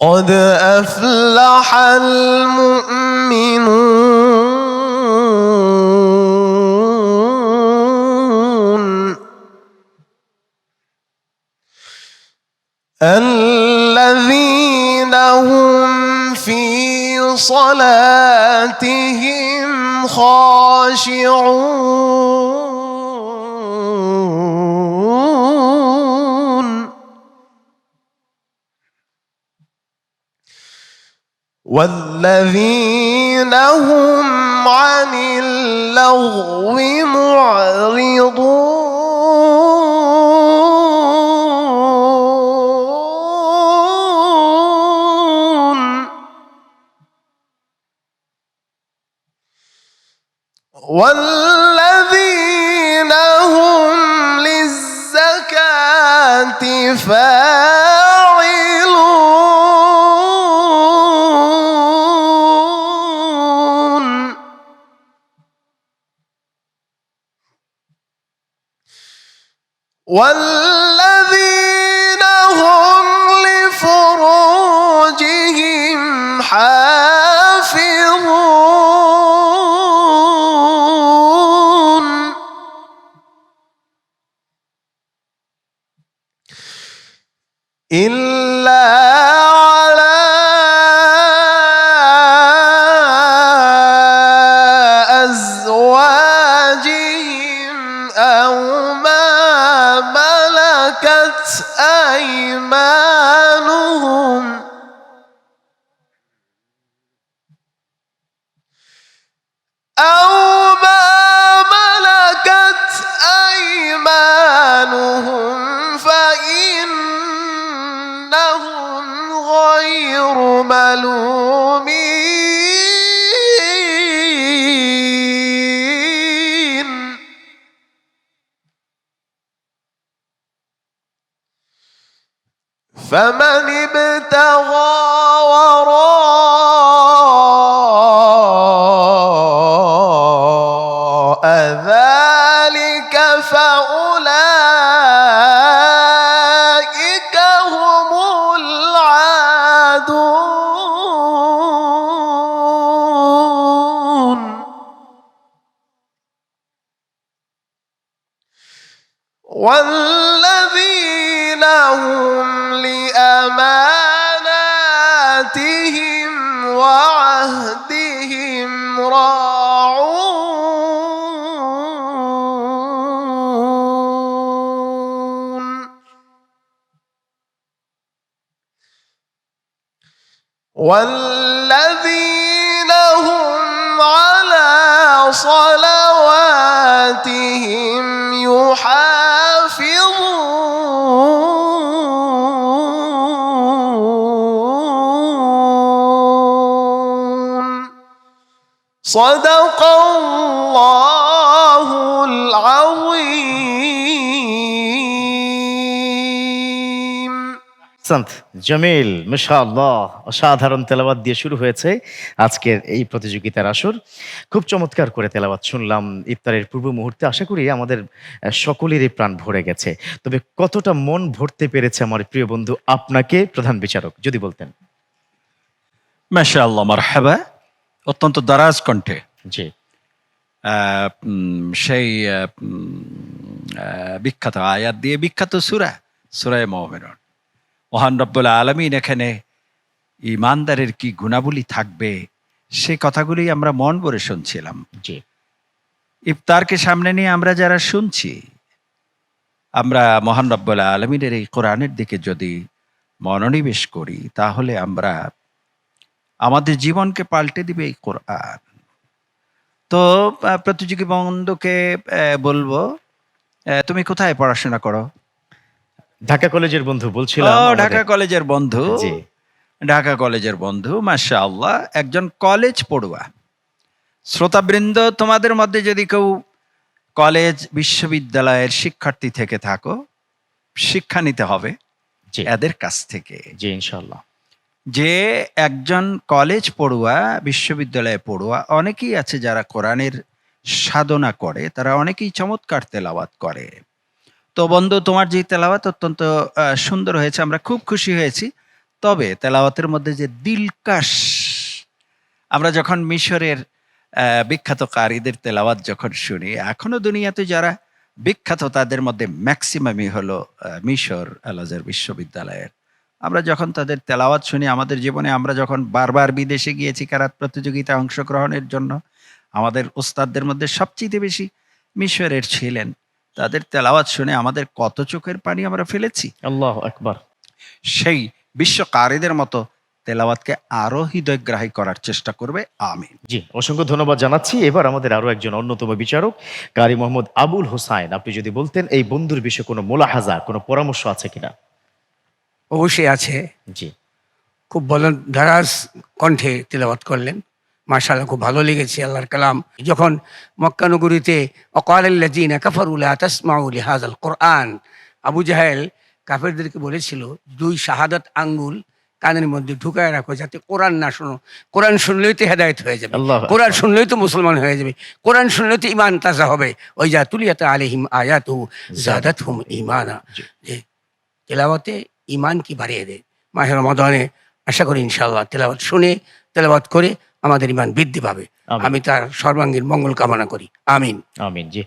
قد أفلح المؤمنون الذين هم في صلاتهم خاشعون والذين هم عن اللغو معرضون. والذين هم للزكاة فاعلون والذين هم لفروجهم حافظون. إلا أيمانهم. أو ما ملكت أيمانهم فإنهم غير ملومين. فمن ابتغى وراء ذلك فأولئك هم العادون. والذين هم والذين هم على صلواتهم يحافظون. صدق সন্ত জামিল মাশাআল্লাহ অসাধারণ তেলাবাদ দিয়ে শুরু হয়েছে আজকের এই প্রতিযোগিতার আসর। খুব চমৎকার করে তেলাবাদ শুনলাম ইফতারের পূর্ব মুহূর্তে। আশা করি আমাদের সকলেরই প্রাণ ভরে গেছে। তবে কতটা মন ভরতে পেরেছে আমার প্রিয় বন্ধু আপনাকে প্রধান বিচারক যদি বলতেন। মাশাআল্লাহ মারহাবা। অত্যন্ত দারাজ কণ্ঠে। জি। সেই বিখ্যাত আয়াত দিয়ে বিখ্যাত সুরা সুরায় মহমেরন মহান রব্বুল আলমিন এখানে ইমানদারের কি গুণাবলী থাকবে? সে কথাগুলি আমরা মন ভরে শুনছিলাম। ইফতারকে সামনে নিয়ে আমরা যারা শুনছি আমরা মহান রব্বুল আলমিনের এই কোরআনের দিকে যদি মনোনিবেশ করি তাহলে আমরা আমাদের জীবনকে পাল্টে দিবে এই কোরআন। তো প্রতিযোগী বন্ধুকে বলব তুমি কোথায় পড়াশোনা করো? ঢাকা কলেজের বন্ধু বলছিলাম ও ঢাকা কলেজের বন্ধু। জি। ঢাকা কলেজের বন্ধু মাশা আল্লাহ একজন কলেজ পড়ুয়া। শ্রোতাবৃন্দ তোমাদের মধ্যে যদি কেউ কলেজ বিশ্ববিদ্যালয়ের শিক্ষার্থী থেকে থাকো শিক্ষা নিতে হবে এদের কাছ থেকে। জি ইনশাল্লাহ যে একজন কলেজ পড়ুয়া বিশ্ববিদ্যালয়ে পড়ুয়া অনেকেই আছে যারা কোরআনের সাধনা করে তারা অনেকেই চমৎকার তেলাওয়াত করে। তো বন্ধু, তোমার যে তেলাওয়াত অত্যন্ত সুন্দর হয়েছে, আমরা খুব খুশি হয়েছি। তবে তেলাওয়াতের মধ্যে যে দিলকাশ, আমরা যখন মিশরের বিখ্যাত কারীদের তেলাওয়াত যখন শুনি, এখনও দুনিয়াতে যারা বিখ্যাত, তাদের মধ্যে ম্যাক্সিমামই হলো মিশর আল আজহার বিশ্ববিদ্যালয়ের। আমরা যখন তাদের তেলাওয়াত শুনি, আমাদের জীবনে আমরা যখন বারবার বিদেশে গিয়েছি কারাত প্রতিযোগিতায় অংশগ্রহণের জন্য, আমাদের ওস্তাদদের মধ্যে সবচেয়ে বেশি মিশরের ছিলেন তাদের তেলাওয়াত শুনে আমাদের কত চোখের পানি আমরা ফেলেছি। আল্লাহ একবার সেই বিশ্বকারীদের মতো তেলাওয়াতকে আরও হৃদয়গ্রাহী করার চেষ্টা করবে আমি জি অসংখ্য ধন্যবাদ জানাচ্ছি। এবার আমাদের আরও একজন অন্যতম বিচারক কারি মোহাম্মদ আবুল হোসাইন। আপনি যদি বলতেন এই বন্ধুর বিষয়ে কোনো মোলাহাজা কোনো পরামর্শ আছে কিনা? অবশ্যই আছে। জি। খুব বল ধারাস কণ্ঠে তেলাওয়াত করলেন। মার্শাল্লাহ খুব ভালো লেগেছে আল্লাহর কালাম। যখন মক্কানগরীতে অকালাল্লাজিনা কাফারুলা তাসমাউল হাজাল কোরআন আবু জাহেল কাফেরদেরকে বলেছিল দুই শাহাদাত আঙ্গুল কানের মধ্যে ঢুকায় রাখো যাতে কোরআন না শোনো। কোরআন শুনলেই তো হেদায়ত হয়ে যাবে। কোরআন শুনলেই তো মুসলমান হয়ে যাবে। কোরআন শুনলে তো ইমান তাজা হবে। ওই যা তুলিয়াতে আলিহিম আয়াতু জাদাত হুম ইমানা। যে তেলাওয়াতে ইমান কি বাড়িয়ে দেয়? মাহের রমাদানে আশা করি ইনশাআল্লাহ তেলাওয়াত শুনে তেলাওয়াত করে আমাদের ইমান বৃদ্ধি পাবে। আমি তার সর্বাঙ্গীন মঙ্গল কামনা করি। আমিন। আমিন জি।